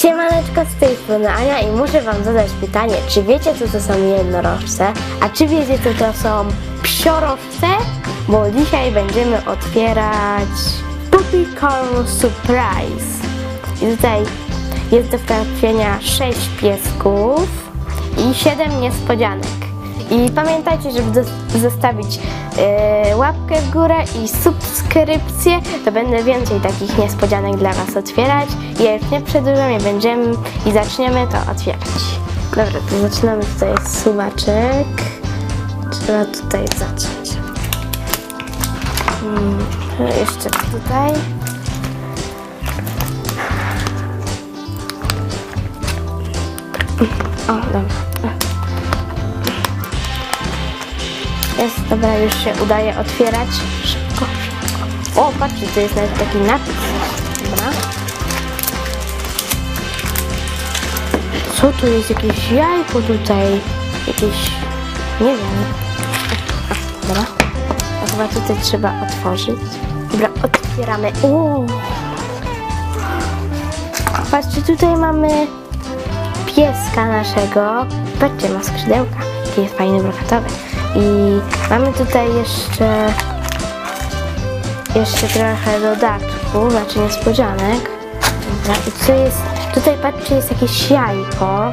Siemaneczko z tej strony Ania i muszę wam zadać pytanie, czy wiecie co to są jednorożce, a czy wiecie co to są psiorożce? Bo dzisiaj będziemy otwierać Puppy Corn Surprise. I tutaj jest do trafienia 6 piesków i 7 niespodzianek. I pamiętajcie, żeby zostawić łapkę w górę i subskrypcję, to będę więcej takich niespodzianek dla Was otwierać. Ja już nie przedłużam będziemy i zaczniemy to otwierać. Dobra, to zaczynamy. Tutaj jest suwaczek. Trzeba tutaj zacząć. Hmm, jeszcze tutaj. O, dobra. Jest, dobra, już się udaje otwierać. Szybko, szybko. O, patrzcie, to jest nawet taki napis. Dobra. Co to jest? Jakieś jajko tutaj. Jakieś... Nie wiem. Dobra. To chyba tutaj trzeba otworzyć. Dobra, otwieramy. O! Patrzcie, tutaj mamy pieska naszego. Patrzcie, ma skrzydełka. Jaki jest fajny brokatowy. I mamy tutaj jeszcze jeszcze trochę dodatku, znaczy niespodzianek. Dobra, i co jest? Tutaj patrzcie, jest jakieś jajko.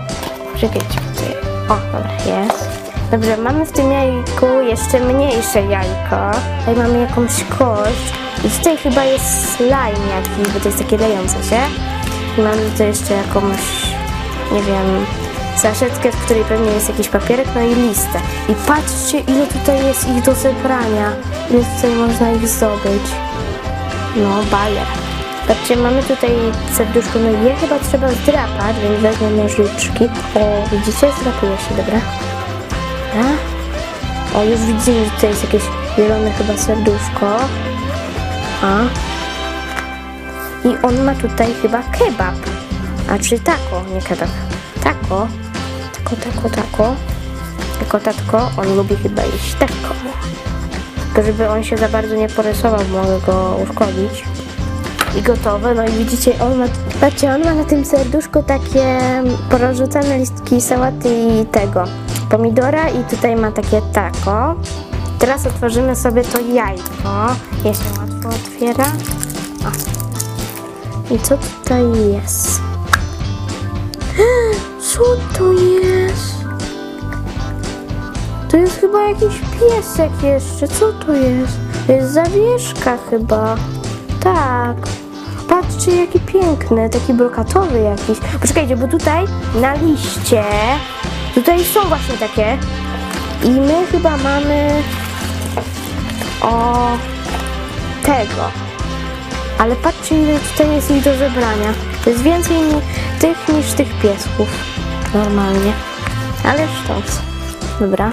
Czekajcie, tutaj. O, dobra, jest. Dobrze, mamy w tym jajku jeszcze mniejsze jajko. Tutaj mamy jakąś kość. I tutaj chyba jest slime jakiś, bo to jest takie lejące się. I mamy tutaj jeszcze jakąś, nie wiem, saszetkę, w której pewnie jest jakiś papierek, no i listę. I patrzcie, ile tutaj jest ich do zebrania. Ile tutaj można ich zdobyć. No, bajer. Patrzcie, mamy tutaj serduszko, no je chyba trzeba zdrapać, więc wezmę nożyczki. O, widzicie? Zdrapuje się, dobra? Dobra. O, już widzimy, że tutaj jest jakieś zielone chyba serduszko. A. I on ma tutaj chyba kebab. A czy tako, nie kebab. Tako. Tako, tako. Tako, tatko. On lubi chyba jeść tako. Tylko żeby on się za bardzo nie porysował, mogę go uszkodzić. I gotowe. No i widzicie, on ma, patrzcie, on ma na tym serduszku takie porozrzucane listki sałaty i tego pomidora i tutaj ma takie tako. Teraz otworzymy sobie to jajko. Je się łatwo otwiera. O. I co tutaj jest? Co to jest? To jest chyba jakiś piesek jeszcze. Co to jest? To jest zawieszka chyba. Tak. Patrzcie, jaki piękny, taki brokatowy jakiś. Poczekajcie, bo tutaj na liście, tutaj są właśnie takie. I my chyba mamy o tego. Ale patrzcie, ile tutaj jest ich do zebrania. To jest więcej tych niż tych piesków. Normalnie. Ale sztos. Dobra.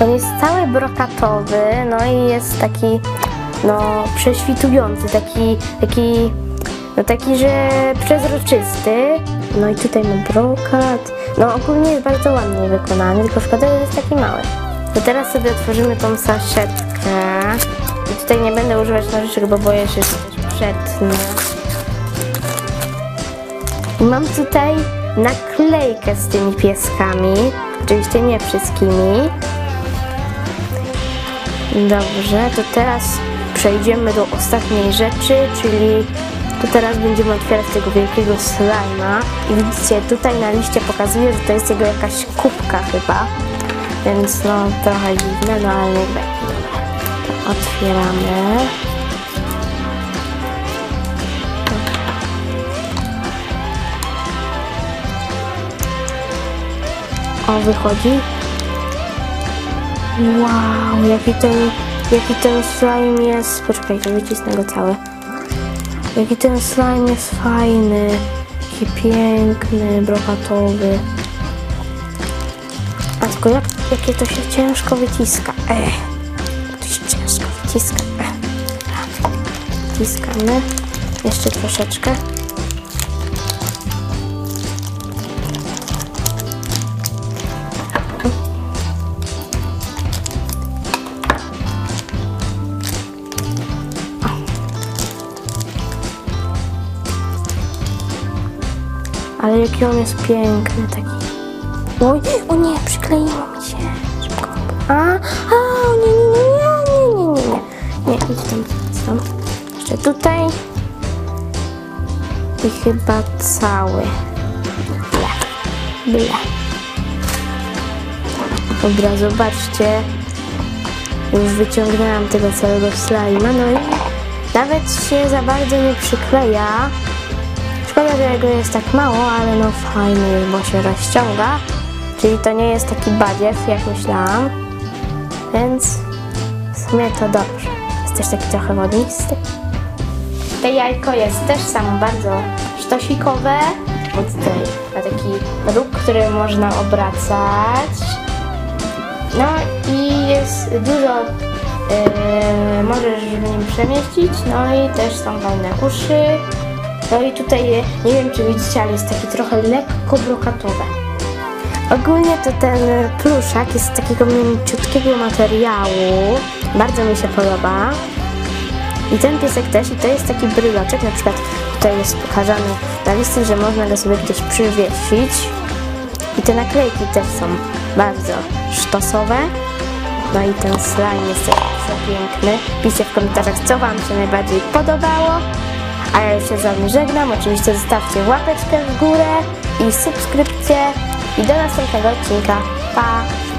On jest cały brokatowy, no i jest taki, no, prześwitujący, taki, taki, no taki, że przezroczysty. No i tutaj ma brokat. No ogólnie jest bardzo ładnie wykonany, tylko szkoda, że jest taki mały. To teraz sobie otworzymy tą saszetkę. I tutaj nie będę używać nożyczek, bo boję się, że coś przetnę. I mam tutaj naklejkę z tymi pieskami. Oczywiście nie wszystkimi. Dobrze, to teraz przejdziemy do ostatniej rzeczy, czyli to teraz będziemy otwierać tego wielkiego slajma. I widzicie, tutaj na liście pokazuje, że to jest jego jakaś kubka chyba. Więc no trochę dziwne, no ale niech będzie. Otwieramy. O, wychodzi. Wow, jaki ten, jaki ten slime jest. Poczekajcie, wycisnę go cały. Jaki ten slime jest fajny. Jaki piękny, brokatowy. A tylko jak, jakie to się ciężko wyciska. Ech, to się ciężko wyciska. Ech. Dobra. Wciskamy. Jeszcze troszeczkę. Ale jaki on jest piękny taki. Oj, o nie, przykleiło mi się. A, a, nie, nie, nie, nie, nie, nie, nie. Nie, idź tam, idź tam. Jeszcze tutaj. I chyba cały. Ble. Ble. Dobra, zobaczcie. Już wyciągnęłam tego całego slajma, no i nawet się za bardzo nie przykleja. Szkoda, że jego jest tak mało, ale no fajny jest, bo się rozciąga. Czyli to nie jest taki badziew, jak myślałam. Więc w sumie to dobrze. Jest też taki trochę wodnisty. To jajko jest też samo bardzo sztosikowe. Bo tutaj ma taki róg, który można obracać. No i jest dużo, yy, możesz w nim przemieścić, no i też są fajne uszy. No i tutaj, nie wiem czy widzicie, ale jest taki trochę lekko brokatowe. Ogólnie to ten pluszak jest z takiego mięciutkiego materiału. Bardzo mi się podoba. I ten piesek też, i to jest taki bryloczek, na przykład tutaj jest pokazany na listy, że można go sobie gdzieś przywiesić. I te naklejki też są bardzo sztosowe. No i ten slime jest też przepiękny. Piszcie w komentarzach, co Wam się najbardziej podobało. A ja już się z Wami żegnam. Oczywiście zostawcie łapeczkę w górę i subskrypcję. I do następnego odcinka. Pa!